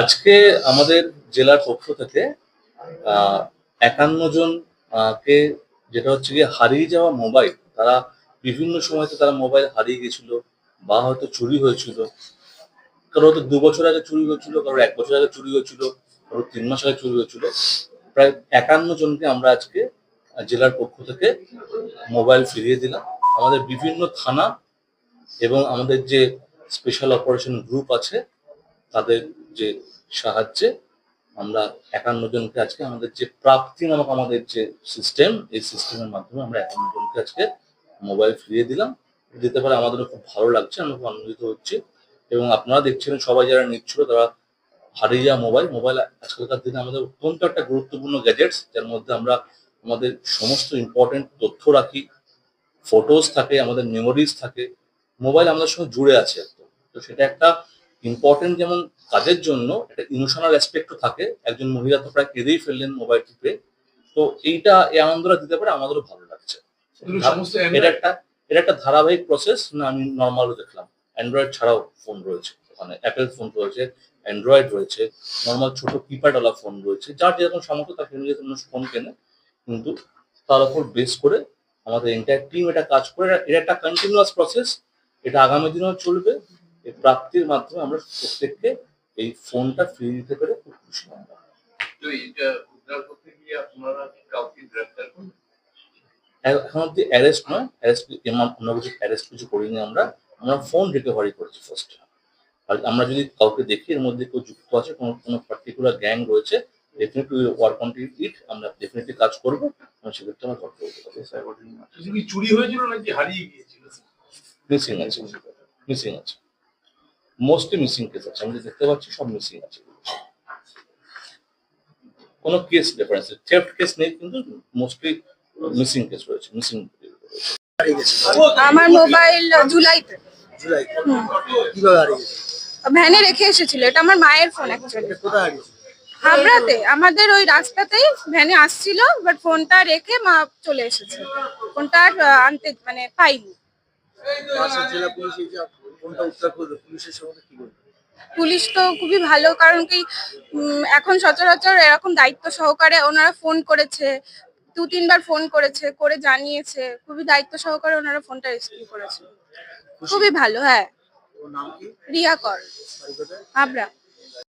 আজকে আমাদের জেলার পক্ষ থেকে একান্ন জন কে যেটা হচ্ছে গিয়ে হারিয়ে যাওয়া মোবাইল, তারা বিভিন্ন সময়তে তারা মোবাইল হারিয়ে গেছিল বা হয়তো চুরি হয়েছিল। কারও হয়তো দু বছর আগে চুরি হয়েছিল, কারও এক বছর আগে চুরি হয়েছিল, কারও তিন মাস আগে চুরি হয়েছিল। প্রায় একান্ন জনকে আমরা আজকে জেলার পক্ষ থেকে মোবাইল ফিরিয়ে দিলাম। আমাদের বিভিন্ন থানা এবং আমাদের যে স্পেশাল অপারেশন গ্রুপ আছে তাদের যে সাহায্যে আমরা একান্ন জনকে আজকে আমাদের যে প্রাপ্তি নামক আমাদের যে সিস্টেম এই সিস্টেমের মাধ্যমে আমরা একান্ন জনকে আজকে মোবাইল ফিরিয়ে দিলাম। দিতে পারে আমাদেরও খুব ভালো লাগছে, আমরা খুব আনন্দিত হচ্ছি। এবং আপনারা দেখছিলেন সবাই যারা নিচ্ছিল তারা হারিয়ে যাওয়া মোবাইল মোবাইল আজকালকার দিনে আমাদের অত্যন্ত একটা গুরুত্বপূর্ণ গ্যাজেটস যার মধ্যে আমরা আমাদের সমস্ত ইম্পর্টেন্ট তথ্য রাখি। ফটোজ থাকে, আমাদের মেমোরিজ থাকে। মোবাইল আমাদের সঙ্গে জুড়ে আছে একদম। তো সেটা একটা ইম্পর্টেন্ট যেমন কাজের জন্য একটা ইমোশনাল অ্যাসপেক্টও থাকে। একজন মহিলা তো প্রায় কেঁদেই ফেললেন মোবাইল টিপে। তো এইটা এই আনন্দটা দিতে পারে আমাদেরও ভালো লাগছে। এটা একটা এটা একটা ধারাবাহিক প্রসেস না আমি নর্মালও দেখলাম। অ্যান্ড্রয়েড ছাড়াও ফোন রয়েছে। ওখানে অ্যাপেল ফোন রয়েছে অ্যান্ড্রয়েড রয়েছে নর্মাল ছোট কিপ্যাডওয়ালা ফোন রয়েছে। যার যেরকম সামর্থ্য তাকে নিজের জন্য ফোন কেনে। কিন্তু তার উপর বেস করে আমাদের এন্টায়ার টিম এটা কাজ করে। এটা- একটা কন্টিনিউয়াস প্রসেস এটা আগামী দিনেও চলবে। প্রাপ্তির মাধ্যমে আমরা প্রত্যেককে এই ফোনটা ফ্রি দিতে পেরে খুব খুশি। আমরা তো এটা উদ্ধার করতে গিয়ে আপনারা কাউকে এখন অব্দি অ্যারেস্ট নয় অ্যারেস্ট আমরা কিছু অ্যারেস্ট কিছু করিনি আমরা। আমরা ফোন রিকভারি করেছি ফার্স্ট আর আমরা যদি কাউকে দেখি এর মধ্যে কেউ যুক্ত আছে কোনো কোনো পার্টিকুলার গ্যাং রয়েছে ডেফিনেটলি ওয়ার্ক অন ইট আমরা ডেফিনেটলি কাজ করব এবং সেক্ষেত্রে আমরা করতে কি চুরি হয়েছিল নাকি হারিয়ে গিয়েছিল? মিসিং আছে মিসিং আছে। মোস্টলি মিসিং কেস আছে। আমি দেখতে পাচ্ছি সব মিসিং আছে। কোনো কেস ডিফারেন্স থেফট কেস নেই কিন্তু মোস্টলি মিসিং কেস রয়েছে মিসিং আমার মোবাইল জুলাইতে। জুলাই কীভাবে হারিয়ে গেছে? ভ্যানে রেখে এসেছিল এটা আমার মায়ের ফোন অ্যাকচুয়ালি হাবড়াতে আমাদের ওই রাস্তাতেই ভ্যানে আসছিল বাট ফোনটা রেখে মা চলে এসেছে। ফোনটা আর আনতে মানে পাইনি। পুলিশ এই যে ফোনটা উদ্ধার করল পুলিশের সঙ্গে কি বলবে? পুলিশ তো খুবই ভালো কারণ কি এখন সচরাচর এরকম দায়িত্ব সহকারে ওনারা ফোন করেছে দু তিনবার ফোন করেছে করে জানিয়েছে খুবই দায়িত্ব সহকারে ওনারা ফোনটা রিসিভ করেছে। খুবই ভালো হ্যাঁ। রিয়া কর। বাড়ি হাবড়া